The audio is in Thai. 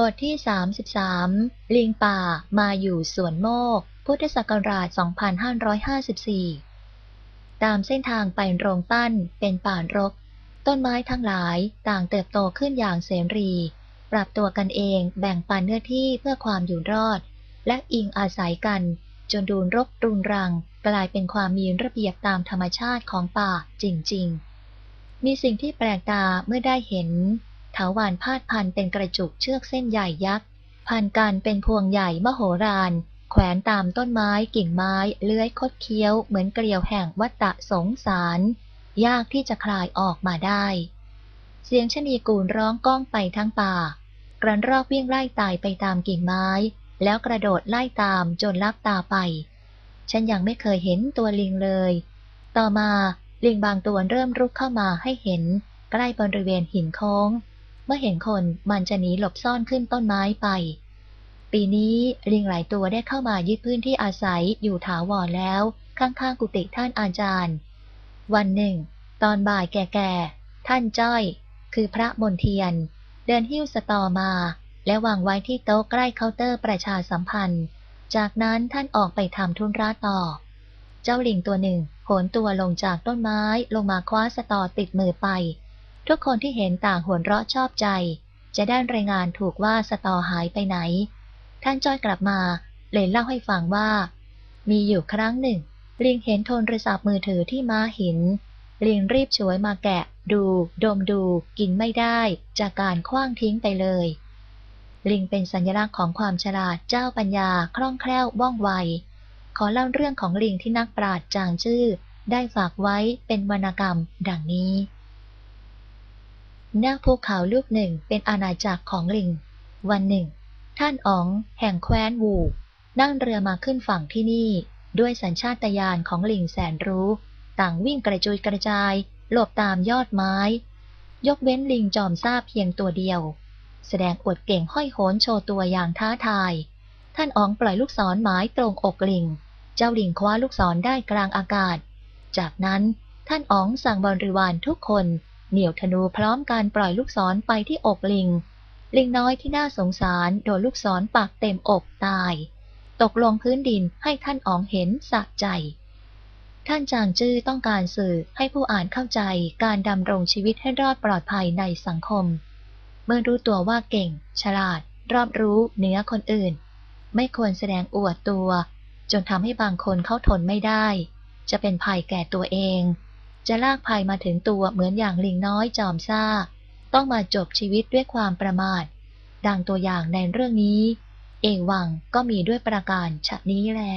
บทที่ 33 ลิงป่ามาอยู่สวนโมก พุทธศักราช 2554 ตามเส้นทางไปโรงปั้นเป็นป่ารก ต้นไม้ทั้งหลายต่างเติบโตขึ้นอย่างเสรี ปรับตัวกันเองแบ่งปันเนื้อที่เพื่อความอยู่รอด และอิงอาศัยกัน จนดูรกรุงรัง กลายเป็นความมีระเบียบตามธรรมชาติของป่าจริง ๆ มีสิ่งที่แปลกตาเมื่อได้เห็น ถาวันพาดพันเป็นกระจุกเชือกเส้นใหญ่ยักษ์ พันกันเป็นพวงใหญ่มโหฬารแขวนตามต้นไม้กิ่งไม้เลื้อยคดเคี้ยวเหมือนเกลียวแห่งวัตตะสงสาร ยากที่จะคลายออกมาได้ เสียงชนีกูลร้องก้องไปทั้งป่ากระรอกวิ่งไล่ตายไปตามกิ่งไม้ แล้วกระโดดไล่ตามจนลับตาไป ฉันยังไม่เคยเห็นตัวลิงเลย ต่อมาลิงบางตัวเริ่มรุกเข้ามาให้เห็น ใกล้บริเวณหินโค้ง เมื่อเห็นคนมันจะหนีหลบซ่อนขึ้นต้นไม้ไป ปีนี้ลิงหลายตัวได้เข้ามายึดพื้นที่อาศัยอยู่ถาวรแล้ว ข้างๆกุฏิท่านอาจารย์ วันหนึ่ง ตอนบ่ายแก่ๆ ท่านจ้อย คือพระมนเทียน เดินหิ้วสตอมา และวางไว้ที่โต๊ะใกล้เคาน์เตอร์ประชาสัมพันธ์ จากนั้นท่านออกไปทำธุระต่อ เจ้าลิงตัวหนึ่งโหนตัวลงจากต้นไม้ลงมาคว้าสตอติดมือไป ทุกคนที่เห็นต่างหัวเราะชอบใจ จะได้รายงานถูกว่าสตอหายไปไหน ท่านจ้อยกลับมาเลยเล่าให้ฟังว่า มีอยู่ครั้งหนึ่ง ลิงเห็นโทรศัพท์มือถือที่ม้าหิน ลิงรีบฉวยมาแกะ ดู ดมดู กินไม่ได้ จากการคว้างทิ้งไปเลย ลิงเป็นสัญลักษณ์ของความฉลาดเจ้าปัญญาคล่องแคล่วว่องไว ขอเล่าเรื่องของลิงที่นักปราชญ์จางชื่อ ได้ฝากไว้เป็นวรรณกรรม ดังนี้ น้าภูเขาลูกหนึ่งเป็นอาณาจักรของลิง วันหนึ่ง ท่านอ๋อง แห่งแคว้นวูนั่งเรือมาขึ้นฝั่งที่นี่ ด้วยสัญชาตญาณของลิงแสนรู้ ต่างวิ่งกระจุยกระจาย หลบตามยอดไม้ ยกเว้นลิงจอมซาเพียงตัวเดียว แสดงอวดเก่งห้อยโหนโชว์ตัวอย่างท้าทาย ท่านอ๋องปล่อยลูกศรหมายตรงอกลิง เจ้าลิงคว้าลูกศรได้กลางอากาศ จากนั้นท่านอ๋องสั่งบริวารทุกคน เหนี่ยวธนูพร้อมการปล่อยลูกศรไปที่อกลิง ลิงน้อยที่น่าสงสารโดนลูกศรปักเต็มอกตาย ตกลงพื้นดินให้ท่านอ๋องเห็นสะใจ ท่านจางจื้อต้องการสื่อให้ผู้อ่านเข้าใจการดำรงชีวิตให้รอดปลอดภัยในสังคม เมื่อรู้ตัวว่าเก่ง ฉลาด รอบรู้เหนือคนอื่น ไม่ควรแสดงอวดตัว จนทำให้บางคนเขาทนไม่ได้ จะเป็นภัยแก่ตัวเอง จะลากภัยมาถึงตัวเหมือนอย่างลิงน้อยจอมซ่า ต้องมาจบชีวิตด้วยความประมาท ดังตัวอย่างในเรื่องนี้ เอวังก็มีด้วยประการฉะนี้แหละ